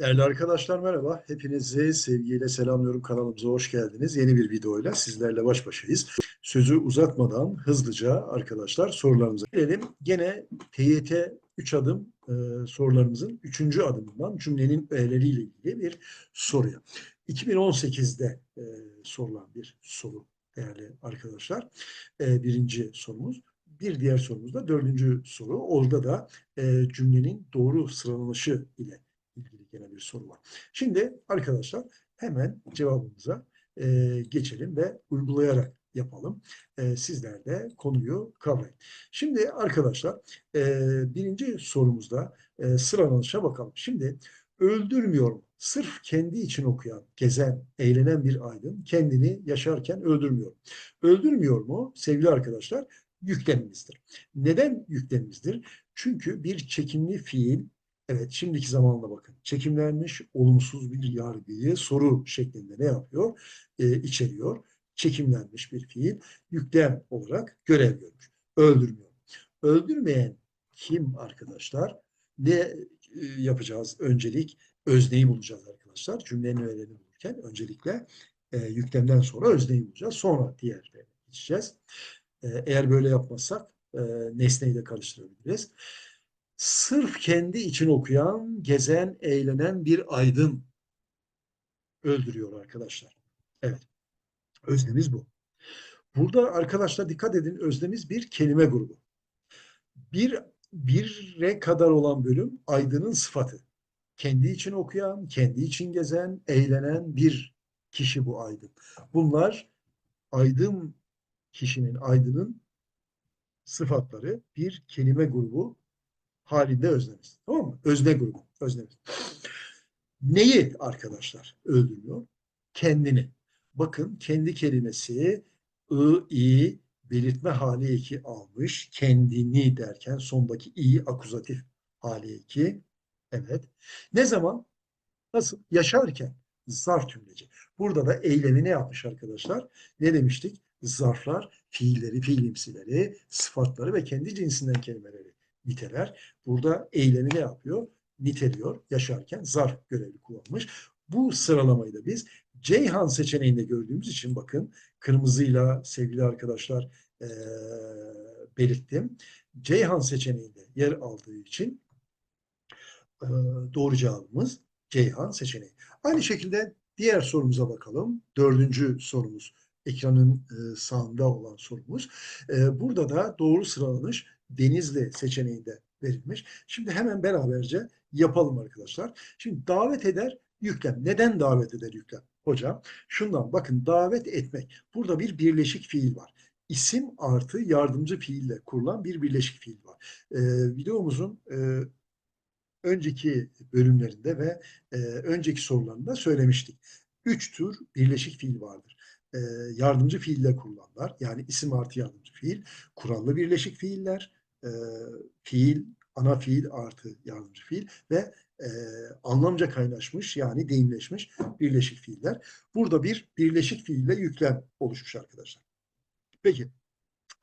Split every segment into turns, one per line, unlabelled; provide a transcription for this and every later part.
Değerli arkadaşlar merhaba. Hepinizi sevgiyle selamlıyorum. Kanalımıza hoş geldiniz. Yeni bir videoyla sizlerle baş başayız. Sözü uzatmadan hızlıca arkadaşlar sorularımıza gelelim. Gene TYT 3 adım e, sorularımızın 3. adımından cümlenin öğeleriyle ilgili bir soruya. 2018'de e, sorulan bir soru değerli arkadaşlar. E, birinci sorumuz. Bir diğer sorumuz da dördüncü soru. Orada da e, cümlenin doğru sıralanışı ile ilgili gene bir soru var. Şimdi arkadaşlar hemen cevabımıza e, geçelim ve uygulayarak yapalım. E, sizler de konuyu kavrayın. Şimdi arkadaşlar e, birinci sorumuzda e, sıralanışa bakalım. Şimdi öldürmüyorum. Sırf kendi için okuyan, gezen, eğlenen bir aydın kendini yaşarken öldürmüyor. Öldürmüyor mu sevgili arkadaşlar? Yüklemimizdir. Neden yüklemimizdir? Çünkü bir çekimli fiil Evet, şimdiki zamanla bakın. Çekimlenmiş olumsuz bir yargıyı soru şeklinde ne yapıyor? Ee, içeriyor. Çekimlenmiş bir fiil yüklem olarak görev görmüş. Öldürmüyor. Öldürmeyen kim arkadaşlar? Ne e, yapacağız? Öncelik özneyi bulacağız arkadaşlar. Cümlenin öğelerini bulurken öncelikle e, yüklemden sonra özneyi bulacağız. Sonra diğerlerine geçeceğiz. E, eğer böyle yapmazsak e, nesneyi de karıştırabiliriz sırf kendi için okuyan, gezen, eğlenen bir aydın öldürüyor arkadaşlar. Evet. Öznemiz bu. Burada arkadaşlar dikkat edin öznemiz bir kelime grubu. Bir bire kadar olan bölüm aydının sıfatı. Kendi için okuyan, kendi için gezen, eğlenen bir kişi bu aydın. Bunlar aydın kişinin, aydının sıfatları bir kelime grubu halinde özlemiz. Tamam mı? Özne grubu. Öznemiz. Neyi arkadaşlar öldürüyor? Kendini. Bakın kendi kelimesi ı, i belirtme hali eki almış. Kendini derken sondaki i akuzatif hali eki. Evet. Ne zaman? Nasıl? Yaşarken zarf tümleci. Burada da eylemi ne yapmış arkadaşlar? Ne demiştik? Zarflar fiilleri, fiilimsileri, sıfatları ve kendi cinsinden kelimeleri niteler. Burada eylemi ne yapıyor? Niteliyor. Yaşarken zarf görevi kullanmış. Bu sıralamayı da biz Ceyhan seçeneğinde gördüğümüz için bakın kırmızıyla sevgili arkadaşlar e, belirttim. Ceyhan seçeneğinde yer aldığı için e, doğru cevabımız Ceyhan seçeneği. Aynı şekilde diğer sorumuza bakalım. Dördüncü sorumuz ekranın e, sağında olan sorumuz. E, burada da doğru sıralanış Denizli seçeneğinde verilmiş. Şimdi hemen beraberce yapalım arkadaşlar. Şimdi davet eder yüklem. Neden davet eder yüklem? Hocam şundan bakın davet etmek. Burada bir birleşik fiil var. İsim artı yardımcı fiille kurulan bir birleşik fiil var. Ee, videomuzun e, önceki bölümlerinde ve e, önceki sorularında söylemiştik. Üç tür birleşik fiil vardır. E, yardımcı fiille kurulanlar yani isim artı yardımcı fiil, kurallı birleşik fiiller, e, fiil, ana fiil artı yardımcı fiil ve e, anlamca kaynaşmış yani deyimleşmiş birleşik fiiller. Burada bir birleşik fiille yüklem oluşmuş arkadaşlar. Peki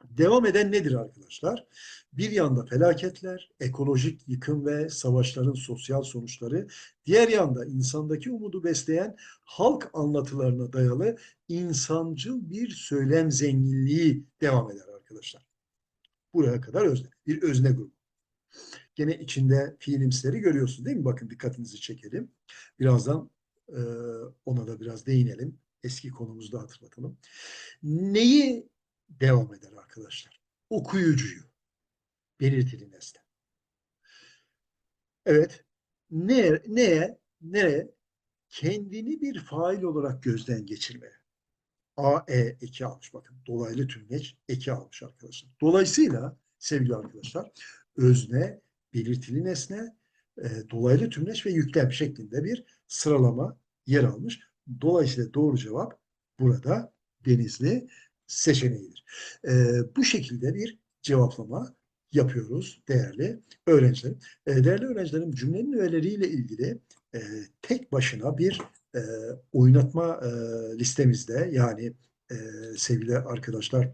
devam eden nedir arkadaşlar? Bir yanda felaketler, ekolojik yıkım ve savaşların sosyal sonuçları, diğer yanda insandaki umudu besleyen halk anlatılarına dayalı insancıl bir söylem zenginliği devam eder arkadaşlar. Buraya kadar özne. Bir özne grubu. Gene içinde fiilimsleri görüyorsunuz değil mi? Bakın dikkatinizi çekelim. Birazdan e, ona da biraz değinelim. Eski konumuzu da hatırlatalım. Neyi devam eder arkadaşlar? Okuyucuyu. Belirtili nesne. Evet. Ne, neye? Nereye? Kendini bir fail olarak gözden geçirmeye. A, E eki almış. Bakın dolaylı tümleç eki almış arkadaşlar. Dolayısıyla sevgili arkadaşlar özne, belirtili nesne, e, dolaylı tümleç ve yüklem şeklinde bir sıralama yer almış. Dolayısıyla doğru cevap burada Denizli seçeneğidir. E, bu şekilde bir cevaplama yapıyoruz değerli öğrencilerim. E, değerli öğrencilerim cümlenin öğeleriyle ilgili e, tek başına bir e, oynatma e, listemizde yani e, sevgili arkadaşlar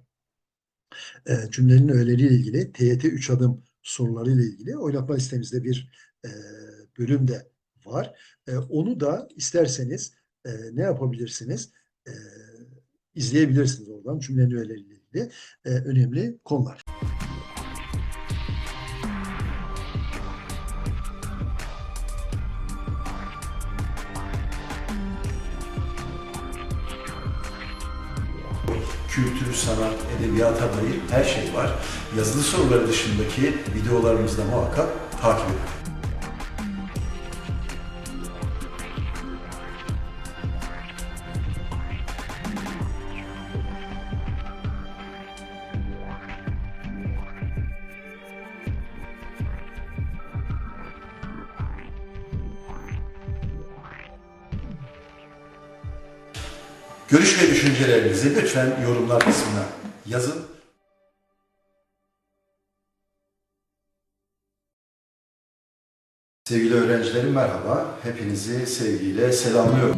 e, cümlenin öğeleriyle ilgili TYT 3 adım sorularıyla ilgili oynatma listemizde bir e, bölüm de var. E, onu da isterseniz e, ne yapabilirsiniz? E, izleyebilirsiniz oradan cümle nüveleriyle ilgili e, önemli konular.
kültür, sanat, edebiyata dair her şey var. Yazılı soruları dışındaki videolarımızda muhakkak takip edin. Görüş ve düşüncelerinizi lütfen yorumlar kısmına yazın. Sevgili öğrencilerim merhaba. Hepinizi sevgiyle selamlıyorum.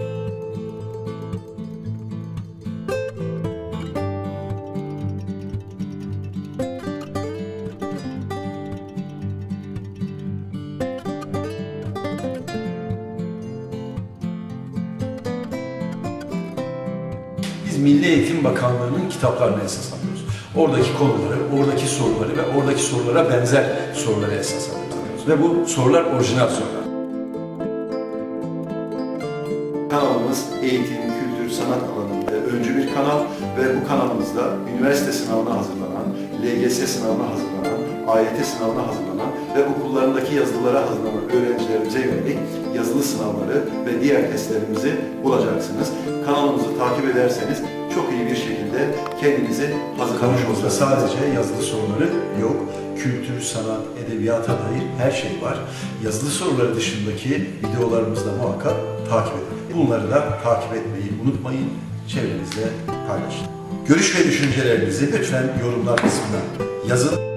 Milli Eğitim Bakanlığı'nın kitaplarını esas alıyoruz. Oradaki konuları, oradaki soruları ve oradaki sorulara benzer soruları esas alıyoruz. Ve bu sorular orijinal sorular.
Kanalımız eğitim, kültür, sanat alanında öncü bir kanal ve bu kanalımızda üniversite sınavına hazırlanan, LGS sınavına hazırlanan, AYT sınavına hazırlanan ve okullarındaki yazılılara hazırlanan öğrencilerimize yönelik yazılı sınavları ve diğer testlerimizi bulacaksınız. Kanalımızı takip ederseniz çok iyi bir şekilde kendinizi hazırlamış olursunuz.
sadece yazılı soruları yok. Kültür, sanat, edebiyata dair her şey var. Yazılı soruları dışındaki videolarımızda muhakkak takip edin. Bunları da takip etmeyi unutmayın. Çevrenizde paylaşın. Görüş ve düşüncelerinizi lütfen yorumlar kısmına yazın.